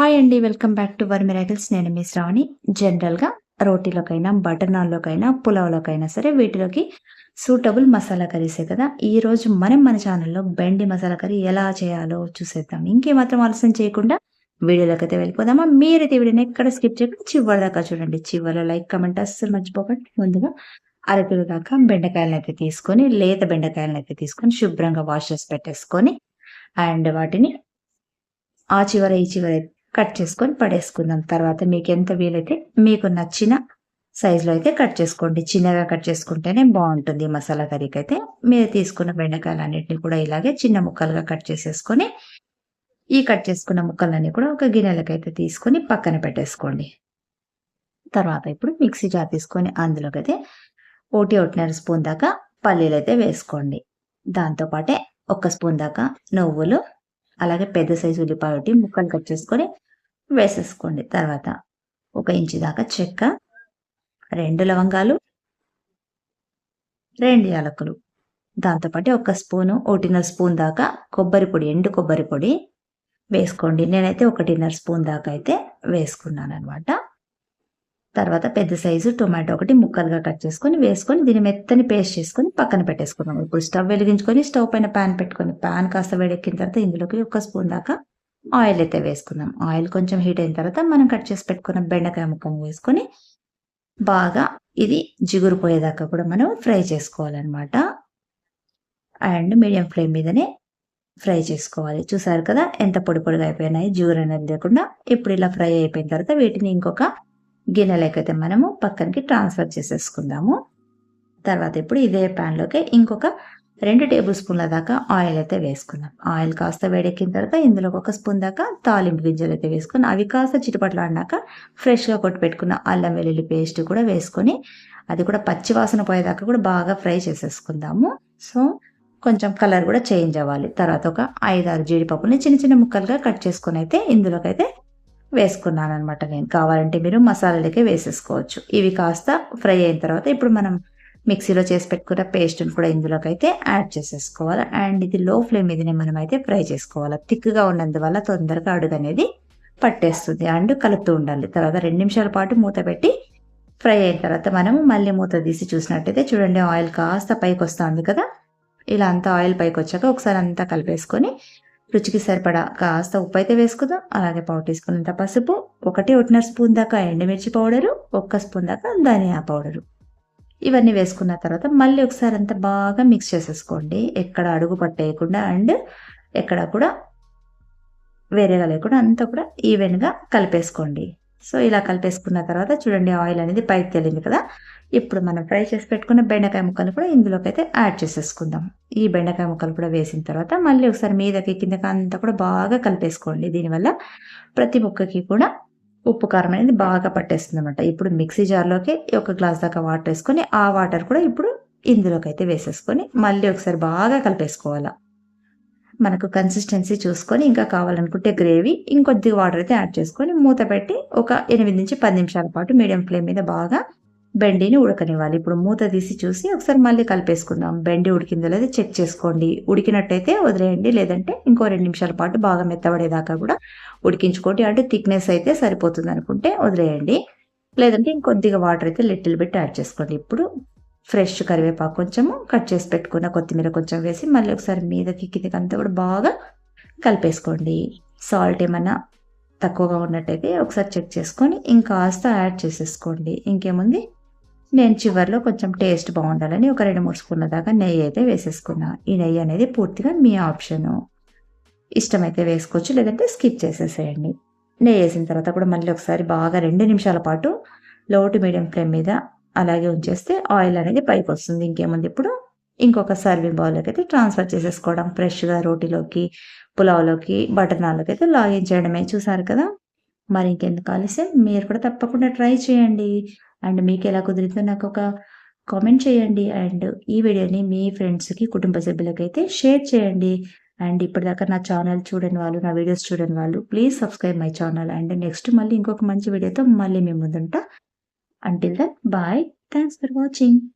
Hi అండి welcome back to our miracles నేను మీ శ్రావణి. జనరల్గా రోటీలోకైనా బటర్ నాన్లోకైనా పులావ్లోకైనా సరే వీటిలోకి సూటబుల్ మసాలా కర్రీసే కదా. ఈ రోజు మనం మన ఛానల్లో బెండి మసాలా కర్రీ ఎలా చేయాలో చూసేద్దాం. ఇంకేమాత్రం ఆలస్యం చేయకుండా వీడియోలోకి అయితే వెళ్ళిపోదామా? మీరైతే వీడియోని ఎక్కడ స్కిప్ చేయకుండా చివరి దాకా చూడండి. చివరిలో లైక్ కమెంట్ అస్సలు మర్చిపోకండి. ముందుగా అరకిలో దాకా బెండకాయలను అయితే తీసుకొని లేత బెండకాయలను అయితే తీసుకొని శుభ్రంగా వాష్ చేసి పెట్టేసుకొని అండ్ వాటిని ఆ చివర ఈ చివర కట్ చేసుకొని పడేసుకుందాం. తర్వాత మీకు ఎంత వీలైతే మీకు నచ్చిన సైజులో అయితే కట్ చేసుకోండి. చిన్నగా కట్ చేసుకుంటేనే బాగుంటుంది మసాలా కర్రీకి అయితే మీరు తీసుకున్న బెండకాయలన్నింటినీ కూడా ఇలాగే చిన్న ముక్కలుగా కట్ చేసేసుకొని ఈ కట్ చేసుకున్న ముక్కలన్నీ కూడా ఒక గిన్నెలకైతే అయితే తీసుకొని పక్కన పెట్టేసుకోండి. తర్వాత ఇప్పుడు మిక్సీ జార్ తీసుకొని అందులోకి అయితే ఒకటి ఒకటిన్నర స్పూన్ దాకా పల్లీలు అయితే వేసుకోండి. దాంతోపాటే ఒక స్పూన్ దాకా నువ్వులు అలాగే పెద్ద సైజు ఉల్లిపాయ ఒకటి ముక్కలు కట్ చేసుకొని వేసేసుకోండి. తర్వాత ఒక ఇంచు దాకా చెక్క రెండు లవంగాలు రెండు యాలకులు. దాంతోపాటు ఒక స్పూను ఒకటిన్నర స్పూన్ దాకా కొబ్బరి పొడి ఎండు కొబ్బరి పొడి వేసుకోండి. నేనైతే ఒకటిన్నర స్పూన్ దాకా అయితే వేసుకున్నాను అనమాట తర్వాత పెద్ద సైజు టొమాటో ఒకటి ముక్కలుగా కట్ చేసుకొని వేసుకొని దీన్ని మెత్తని పేస్ట్ చేసుకొని పక్కన పెట్టేసుకున్నాం ఇప్పుడు స్టవ్ వెలిగించుకొని స్టవ్ పైన ప్యాన్ పెట్టుకొని ప్యాన్ కాస్త వేడెక్కిన తర్వాత ఇందులోకి ఒక స్పూన్ దాకా ఆయిల్ అయితే వేసుకుందాం. ఆయిల్ కొంచెం హీట్ అయిన తర్వాత మనం కట్ చేసి పెట్టుకున్న బెండకాయ ముక్కను వేసుకొని బాగా ఇది జిగురు పోయేదాకా కూడా మనం ఫ్రై చేసుకోవాలన్నమాట. అండ్ మీడియం ఫ్లేమ్ మీదనే ఫ్రై చేసుకోవాలి. చూసారు కదా ఎంత పొడి పొడిగా అయిపోయినాయి జిగురు అనేది లేకుండా. ఇప్పుడు ఇలా ఫ్రై అయిపోయిన తర్వాత వీటిని ఇంకొక గిన్నెలకైతే మనము పక్కనకి ట్రాన్స్ఫర్ చేసేసుకుందాము. తర్వాత ఇప్పుడు ఇదే ప్యాన్లోకి ఇంకొక రెండు టేబుల్ స్పూన్ల దాకా ఆయిల్ అయితే వేసుకుందాం. ఆయిల్ కాస్త వేడెక్కిన తర్వాత ఇందులో ఒక స్పూన్ దాకా తాలింపు గింజలు అయితే వేసుకుని అవి కాస్త చిటపట్లు ఆడినాక ఫ్రెష్గా కొట్టి పెట్టుకున్న అల్లం వెల్లుల్లి పేస్ట్ కూడా వేసుకొని అది కూడా పచ్చి వాసన పోయేదాకా కూడా బాగా ఫ్రై చేసేసుకుందాము. సో కొంచెం కలర్ కూడా చేంజ్ అవ్వాలి. తర్వాత ఒక ఐదారు జీడిపప్పుని చిన్న చిన్న ముక్కలుగా కట్ చేసుకొని అయితే ఇందులోకైతే వేసుకున్నాను అనమాట నేను. కావాలంటే మీరు మసాలాలకే వేసేసుకోవచ్చు. ఇవి కాస్త ఫ్రై అయిన తర్వాత ఇప్పుడు మనం మిక్సీలో చేసి పెట్టుకున్న పేస్ట్ని కూడా ఇందులోకి అయితే యాడ్ చేసేసుకోవాలి. అండ్ ఇది లో ఫ్లేమ్ మీదనే మనం అయితే ఫ్రై చేసుకోవాలి. థిక్గా ఉన్నందువల్ల తొందరగా అడుగు అనేది పట్టేస్తుంది. అండ్ కలుపుతూ ఉండాలి. తర్వాత రెండు నిమిషాల పాటు మూత పెట్టి ఫ్రై అయిన తర్వాత మనము మళ్ళీ మూత తీసి చూసినట్టయితే చూడండి ఆయిల్ కాస్త పైకి వస్తుంది కదా. ఇలా అంతా ఆయిల్ పైకి వచ్చాక ఒకసారి అంతా కలిపేసుకొని రుచికి సరిపడా కాస్త ఉప్పు అయితే వేసుకుందాం. అలాగే పావు టీ స్పూన్ అంత పసుపు ఒకటి ఒకటిన్నర స్పూన్ దాకా ఎండుమిర్చి పౌడరు ఒక్క స్పూన్ దాకా ధనియా పౌడరు. ఇవన్నీ వేసుకున్న తర్వాత మళ్ళీ ఒకసారి అంతా బాగా మిక్స్ చేసేసుకోండి. ఎక్కడ అడుగు పట్టేయకుండా అండ్ ఎక్కడ కూడా వేరేగా లేకుండా అంతా కూడా ఈవెన్గా కలిపేసుకోండి. సో ఇలా కలిపేసుకున్న తర్వాత చూడండి ఆయిల్ అనేది పైకి తేలింది కదా. ఇప్పుడు మనం ఫ్రై చేసి పెట్టుకున్న బెండకాయ ముక్కలు కూడా ఇందులోకి అయితే యాడ్ చేసేసుకుందాం. ఈ బెండకాయ ముక్కలు కూడా వేసిన తర్వాత మళ్ళీ ఒకసారి మీదకి కిందకి అంతా కూడా బాగా కలిపేసుకోండి. దీనివల్ల ప్రతి ముక్కకి కూడా ఉప్పు కారం అనేది బాగా పట్టేస్తుంది అనమాట ఇప్పుడు మిక్సీ జార్లోకి ఒక గ్లాస్ దాకా వాటర్ వేసుకొని ఆ వాటర్ కూడా ఇప్పుడు ఇందులోకి అయితే వేసేసుకొని మళ్ళీ ఒకసారి బాగా కలిపేసుకోవాలి. మనకు కన్సిస్టెన్సీ చూసుకొని ఇంకా కావాలనుకుంటే గ్రేవీ ఇంకొద్ది వాటర్ అయితే యాడ్ చేసుకొని మూత పెట్టి ఒక ఎనిమిది నుంచి పది నిమిషాల పాటు మీడియం ఫ్లేమ్ మీద బాగా బెండిని ఉడకనివ్వాలి. ఇప్పుడు మూత తీసి చూసి ఒకసారి మళ్ళీ కలిపేసుకుందాం. బెండి ఉడికిందో లేదో చెక్ చేసుకోండి. ఉడికినట్టయితే వదిలేయండి. లేదంటే ఇంకో రెండు నిమిషాల పాటు బాగా మెత్తబడేదాకా కూడా ఉడికించుకోండి. అంటే థిక్నెస్ అయితే సరిపోతుంది అనుకుంటే వదిలేయండి. లేదంటే ఇంకొద్దిగా వాటర్ అయితే లిటిల్ బిట్ యాడ్ చేసుకోండి. ఇప్పుడు ఫ్రెష్ కరివేపాకు కొంచెము కట్ చేసి పెట్టుకున్న కొత్తిమీర కొంచెం వేసి మళ్ళీ ఒకసారి మీదకి కిందకి అంతా కూడా బాగా కలిపేసుకోండి. సాల్ట్ ఏమైనా తక్కువగా ఉన్నట్టయితే ఒకసారి చెక్ చేసుకొని ఇంకాస్త యాడ్ చేసేసుకోండి. ఇంకేముంది? నేను చివరిలో కొంచెం టేస్ట్ బాగుండాలని ఒక రెండు మూడు స్పూన్ల దాకా నెయ్యి అయితే వేసేసుకున్నా. ఈ నెయ్యి అనేది పూర్తిగా మీ ఆప్షను. ఇష్టమైతే వేసుకోవచ్చు లేదంటే స్కిప్ చేసేసేయండి. నెయ్యి వేసిన తర్వాత కూడా మళ్ళీ ఒకసారి బాగా రెండు నిమిషాల పాటు లో టు మీడియం ఫ్లేమ్ మీద అలాగే ఉంచేస్తే ఆయిల్ అనేది పైకి వస్తుంది. ఇంకేముంది ఇప్పుడు? ఇంకొక సర్వింగ్ బౌల్లోకి అయితే ట్రాన్స్ఫర్ చేసేసుకోవడం. ఫ్రెష్గా రోటీలోకి పులావ్లోకి బటర్ నాన్లోకి అయితే లాగిన్ చేయడమే. చూసారు కదా? మరి ఇంకెందుకు ఆలస్యం? మీరు కూడా తప్పకుండా ట్రై చేయండి. అండ్ మీకు ఎలా కుదిరితే నాకు ఒక కామెంట్ చేయండి. అండ్ ఈ వీడియోని మీ ఫ్రెండ్స్కి కుటుంబ సభ్యులకైతే షేర్ చేయండి. అండ్ ఇప్పటిదాకా నా ఛానల్ చూడని వాళ్ళు నా వీడియోస్ చూడని వాళ్ళు please subscribe my channel. And next మళ్ళీ ఇంకొక మంచి వీడియోతో మళ్ళీ మేము ముందుంటా. Until then, bye. Thanks for watching.